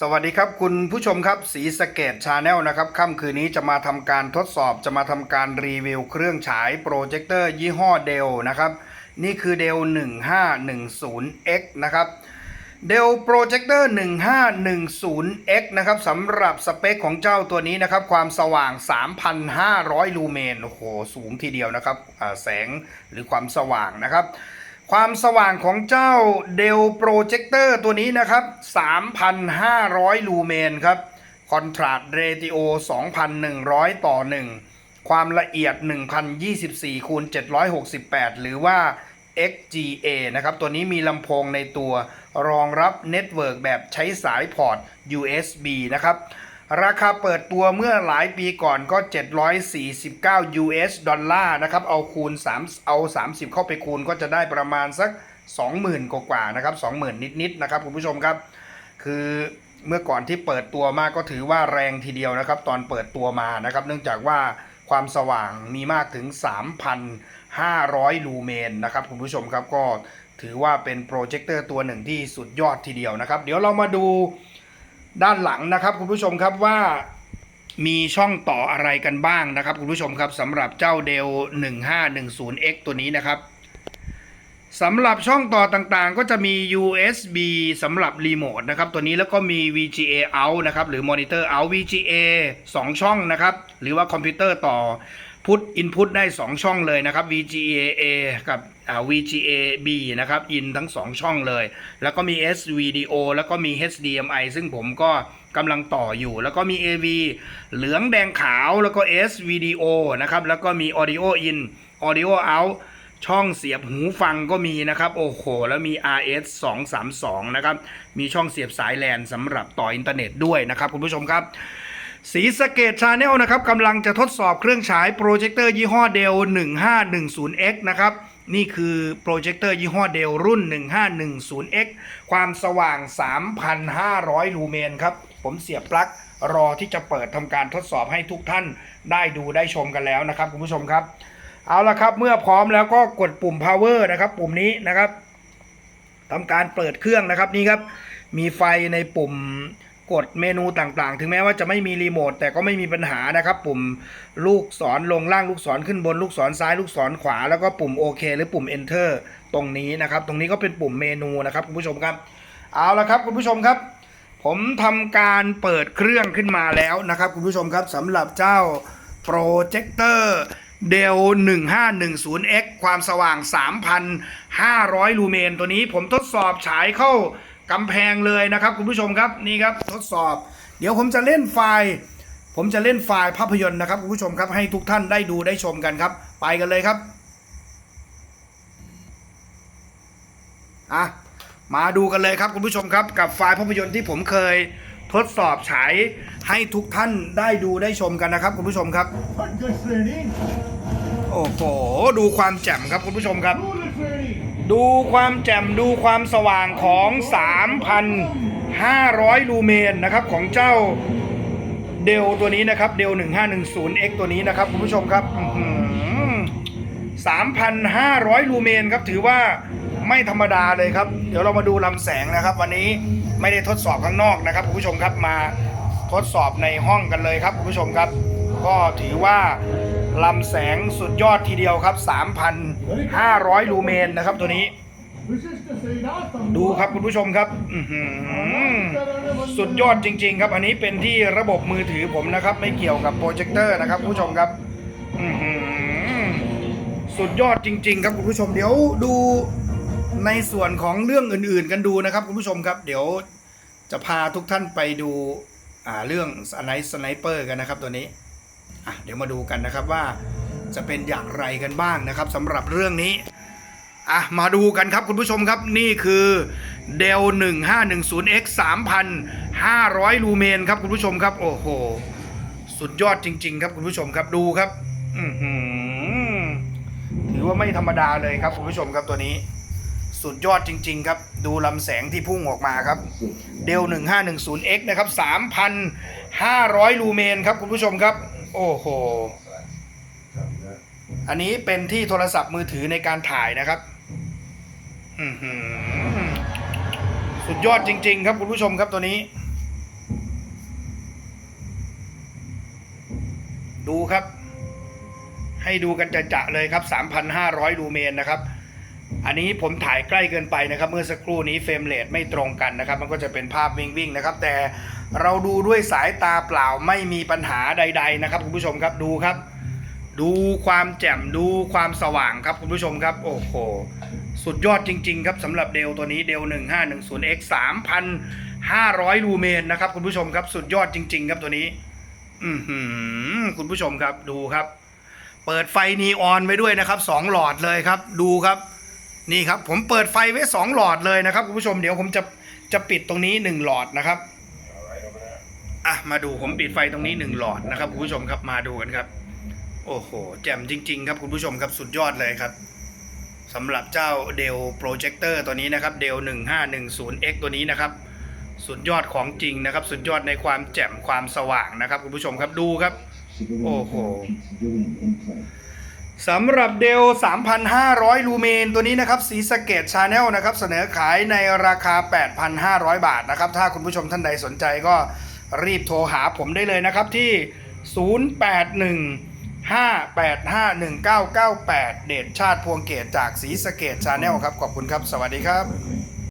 สวัสดีครับคุณผู้ชมครับสีสเกตชาแนลนะครับค่ำคืนนี้จะมาทำการทดสอบจะมาทำการรีวิวเครื่องฉายโปรเจคเตอร์ยี่ห้อเดลนะครับนี่คือเดล 1510X นะครับเดลโปรเจคเตอร์ 1510X นะครับสำหรับสเปคของเจ้าตัวนี้นะครับ ความสว่าง 3,500 ลูเมนโอ้โห สูงทีเดียวนะครับแสงหรือความสว่างนะครับ ความสว่างของเจ้าเดลโปรเจคเตอร์ตัวนี้นะครับ 3,500 ลูเมนครับคอนทราสต์เรติโอ 2,100 ต่อ 1 ความละเอียด 1,024คูณ768 หรือว่า XGA นะครับ ตัวนี้มีลำโพงในตัวรองรับเน็ตเวิร์กแบบใช้สายพอร์ต USB นะครับ ราคาเปิดตัวเมื่อหลายปีก่อนก็ 749 US ดอลลาร์นะครับ เอาคูณ 3 เอา 30 เข้าไปคูณก็จะได้ประมาณสัก 20,000 กว่าๆนะครับ20,000 นิดๆนะครับคุณผู้ชมครับ คือเมื่อก่อนที่เปิดตัวมาก็ถือว่าแรงทีเดียวนะครับ ตอนเปิดตัวมานะครับ เนื่องจากว่าความสว่างมีมากถึง 3,500 ลูเมนนะครับคุณผู้ชมครับก็ถือว่าเป็นโปรเจคเตอร์ตัวหนึ่งที่สุดยอดทีเดียวนะครับ เดี๋ยวเรามาดู ด้านหลังนะครับคุณผู้ชมครับว่ามีช่องต่ออะไรกันบ้างนะครับคุณผู้ชมครับสำหรับเจ้าเดล 1510X ตัวนี้นะครับสำหรับช่องต่อต่างๆ ก็จะมี USB สำหรับรีโมทนะครับตัวนี้แล้วก็มี VGA out นะครับหรือ Monitor out VGA 2 ช่องนะครับหรือว่าคอมพิวเตอร์ต่อ พุท input ได้2 ช่องเลยนะครับ VGA A กับ VGA B นะครับ in ทั้ง 2 ช่องเลย แล้วก็มี SVDO แล้วก็มี HDMI ซึ่งผมก็กำลังต่ออยู่ แล้วก็มี AV เหลืองแดงขาวแล้วก็ SVDO นะครับ แล้วก็มี Audio in Audio out ช่องเสียบหูฟังก็มีนะครับ โอ้โห แล้วมี RS 232 นะครับ มีช่องเสียบสายแลนสำหรับต่ออินเทอร์เน็ตด้วยนะครับ คุณผู้ชมครับ สีสเกตชาแนลนะครับกำลังจะทดสอบเครื่องฉายโปรเจคเตอร์ยี่ห้อเดล 1510X นะครับ นี่คือโปรเจคเตอร์ยี่ห้อเดลรุ่น 1510X ความสว่าง 3,500 ลูเมนครับ ผมเสียบปลั๊กรอที่จะเปิดทำการทดสอบให้ทุกท่านได้ดูได้ชมกันแล้วนะครับคุณผู้ชมครับ เอาละครับเมื่อพร้อมแล้วก็กดปุ่ม power นะครับ ปุ่มนี้นะครับทำการเปิดเครื่องนะครับนี่ครับ มีไฟในปุ่ม กดเมนูต่างๆ ถึงแม้ว่าจะไม่มีรีโมทแต่ก็ไม่มีปัญหานะครับ ปุ่มลูกศรลงล่างลูกศรขึ้นบนลูกศรซ้ายลูกศรขวา แล้วก็ปุ่มโอเคหรือปุ่ม enter ตรงนี้นะครับ ตรงนี้ก็เป็นปุ่มเมนูนะครับคุณผู้ชมครับ เอาละครับคุณผู้ชมครับ ผมทำการเปิดเครื่องขึ้นมาแล้วนะครับ คุณผู้ชมครับสำหรับเจ้าโปรเจคเตอร์เดล 1510X ความสว่าง 3,500 ลูเมน ตัวนี้ผมทดสอบฉายเข้า กำแพงเลยนะครับคุณผู้ชมครับนี่ครับทดสอบ เดี๋ยวผมจะเล่นไฟล์ ผมจะเล่นไฟล์ภาพยนตร์นะครับคุณผู้ชมครับให้ทุกท่านได้ดูได้ชมกันครับ ไปกันเลยครับอะมาดูกันเลยครับคุณผู้ชมครับกับไฟล์ภาพยนตร์ที่ผมเคยทดสอบฉายให้ทุกท่านได้ดูได้ชมกันนะครับคุณผู้ชมครับ Good training. โอ้โหดูความแจ่มครับคุณผู้ชมครับ Good training. ดูความแจ่มดูความสว่างของ 3,500 ลูเมนนะครับของเจ้าเดลตัวนี้นะครับเดล 1510X ตัวนี้นะครับคุณผู้ชมครับอื้อหือ3,500 ลูเมนครับถือว่าไม่ธรรมดาเลยครับ เดี๋ยวเรามาดูลำแสงนะครับ วันนี้ไม่ได้ทดสอบข้างนอกนะครับคุณผู้ชมครับมาทดสอบในห้องกันเลยครับคุณผู้ชมครับ ก็ถือว่า ลำแสงสุดยอดทีเดียวครับ 3,500 ลูเมนนะครับตัวนี้ ดูครับคุณผู้ชมครับสุดยอดจริง ๆ ครับ อันนี้เป็นที่ระบบมือถือผมนะครับ ไม่เกี่ยวกับโปรเจคเตอร์นะครับคุณผู้ชมครับสุดยอดจริง ๆ ครับคุณผู้ชมเดี๋ยวดูในส่วนของเรื่องอื่น ๆ กันดูนะครับคุณผู้ชมครับ เดี๋ยวจะพาทุกท่านไปดูเรื่องสไนสไนเปอร์กันนะครับตัวนี้ อะเดี๋ยวมาดูกันนะครับว่าจะเป็นอย่างไรกันบ้างนะครับสำหรับเรื่องนี้อะมาดูกันครับคุณผู้ชมครับนี่คือเดล 1510X 3,500 ลูเมนครับคุณผู้ชมครับ โอ้โห สุดยอดจริง ๆ ครับคุณผู้ชมครับดูครับถือว่าไม่ธรรมดาเลยครับคุณผู้ชมครับตัวนี้ สุดยอดจริง ๆ ครับ ดูลำแสงที่พุ่งออกมาครับเดล 1510X นะครับ 3,500 ลูเมนครับคุณผู้ชมครับ โอ้โห อันนี้เป็นที่โทรศัพท์มือถือในการถ่ายนะครับสุดยอดจริง ๆ ครับคุณผู้ชมครับตัวนี้ ดูครับ ให้ดูกันจะจะเลยครับ 3,500 ลูเมนนะครับ อันนี้ผมถ่ายใกล้เกินไปนะครับ เมื่อสักครู่นี้เฟรมเรทไม่ตรงกันนะครับ มันก็จะเป็นภาพวิ่งวิ่งนะครับ แต่เราดูด้วยสายตาเปล่าไม่มีปัญหาใด ๆ นะครับ คุณผู้ชมครับดูครับ ดูความแจ่มดูความสว่างครับคุณผู้ชมครับโอ้โหสุดยอดจริง ๆ ครับสำหรับเดลตัวนี้เดล 1510X 3,500 ลูเมนนะครับ คุณผู้ชมครับสุดยอดจริง ๆ ครับตัวนี้ อือหือคุณผู้ชมครับดูครับ เปิดไฟนีออนไว้ด้วยนะครับสองหลอดเลยครับ ดูครับ นี่ครับผมเปิดไฟไว้สองหลอดเลยนะครับคุณผู้ชมเดี๋ยวผมจะจะปิดตรงนี้หนึ่งหลอดนะครับอะมาดูผมปิดไฟตรงนี้หนึ่งหลอดนะครับคุณผู้ชมครับมาดูกันครับ โอ้โหแจ่มจริง ๆ ครับคุณผู้ชมครับสุดยอดเลยครับสำหรับเจ้าเดลโปรเจคเตอร์ตัวนี้นะครับเดล 1510X ตัวนี้นะครับ สุดยอดของจริงนะครับ สุดยอดในความแจ่มความสว่างนะครับคุณผู้ชมครับดูครับ โอ้โห สำหรับเดล 3,500 ลูเมนตัวนี้นะครับสีสเกตชาแนลนะครับเสนอขายในราคา 8,500 บาทนะครับ ถ้าคุณผู้ชมท่านใดสนใจก็รีบโทรหาผมได้เลยนะครับที่ 081 585 1998 เดชชาติพวงเกตจากสีสเกตชาแนลครับ ขอบคุณครับ สวัสดีครับ